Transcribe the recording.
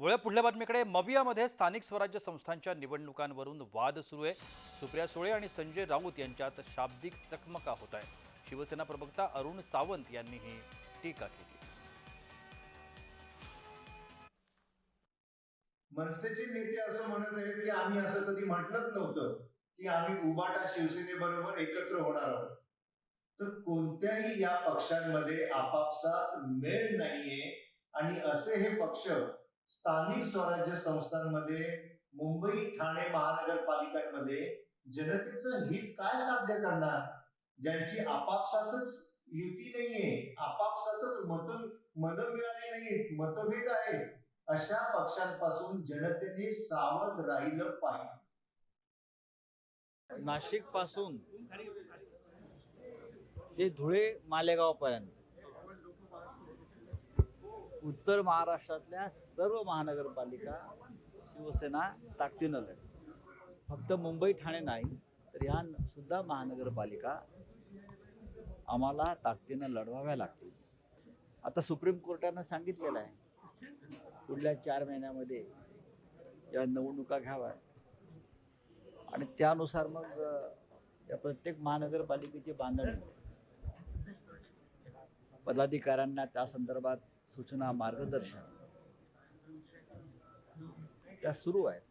वळ्या पुढल्या बातमीकडे. मवियामध्ये स्थानिक स्वराज्य संस्थांच्या निवडणुकांवरून वाद सुरू आहे. सुप्रिया सुळे आणि संजय राऊत यांच्यात शाब्दिक चकमका होत आहे. शिवसेना प्रवक्ता अरुण सावंत यांनी ही टीका केली. मनसेचे नेते असं म्हणत आहेत की आम्ही असं कधी म्हटलंच नव्हतं की आम्ही उबाटा शिवसेनेबरोबर एकत्र होणार आहोत. तर कोणत्याही या पक्षांमध्ये आपापसात मेळ नाहीये आणि असे हे पक्ष स्थानिक स्वराज्य संस्थांमध्ये मुंबई ठाणे महानगरपालिकांमध्ये जनतेचं हित काय साध्य करणार? ज्यांची आपापसातच युती नाहीये आपापसातच मत मत मिळाले नाहीत मतभेद आहेत अशा पक्षांपासून जनतेने सावध राहिलं पाहिजे. नाशिकपासून ते धुळे मालेगाव पर्यंत उत्तर महाराष्ट्रातल्या सर्व महानगरपालिका शिवसेना ताकदीनं लढ फक्त मुंबई ठाणे नाही तर ह्या सुद्धा महानगरपालिका आम्हाला ताकदीनं लढवाव्या लागतील. आता सुप्रीम कोर्टानं सांगितलेलं आहे पुढल्या चार महिन्यामध्ये या निवडणुका घ्याव्या आणि त्यानुसार मग या प्रत्येक महानगरपालिकेची बांधणी. पदाधिकाऱ्यांना त्या संदर्भात सूचना मार्गदर्शन. त्या सुरू आहेत.